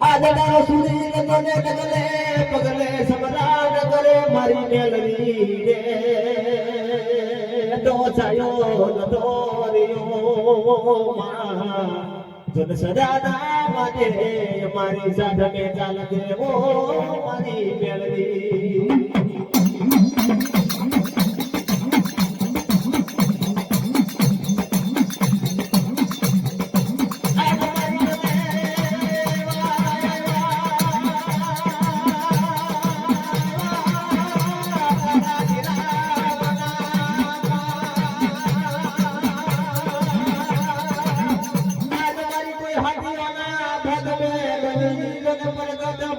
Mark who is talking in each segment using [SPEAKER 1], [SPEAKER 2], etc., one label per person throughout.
[SPEAKER 1] આદડાનો સૂરજ તને કગલે પગલે સમરાન કરે મારી મેલવી રે તો છાયો નતો રહ્યો માં જન સદાના માટે મારી મે ચાલજે ઓ મારી મેલવી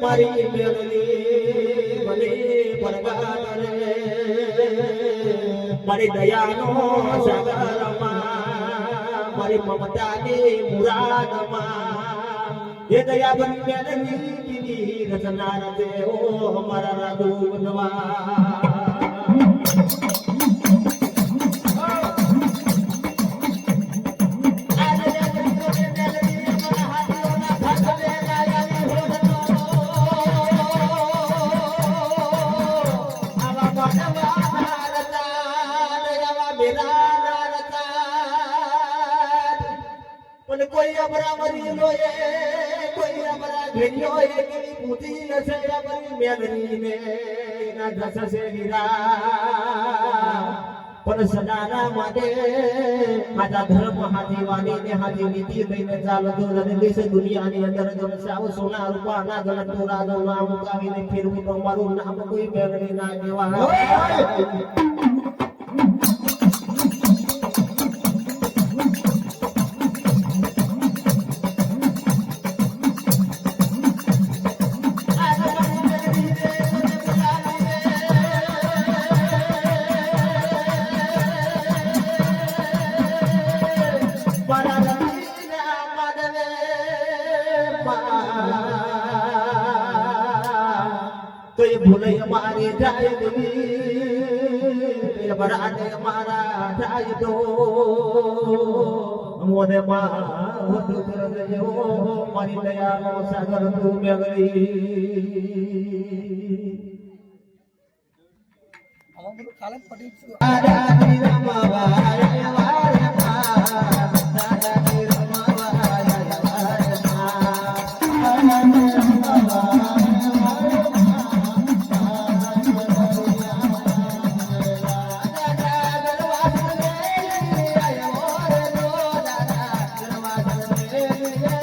[SPEAKER 1] મારી મેળવી મને પરગાર રે મારી દયાનો સાગરમાં મારી મમતાની મુરાદમાં એ દયા બની મેળવી કીધી રચના રચે ઓ મારા રાધુ બનવા પણ કોઈ અમરા મરી લોએ કોઈ અમરા ઘેરિયો એ પૂતી હશે અમારી મેઘની ને ના ધસસે હીરા. પણ સદાના માટે આજા ધર્મ હાથી વાલી ને હાથી નીતિ લઈને ચાલતો અને દેશ દુનિયાની અંદર જમ સાવ સોના રૂપા ના ગણત તો રાજો નામ મુકાવીને ફેરવું તો મારું નામ કોઈ મેઘની ના કહેવાય. તો એ ભૂલે મારી જાય દેવી બરાને મારા જાય તો. મોને મારી દયાનો સાગર તું મેગળી Yeah.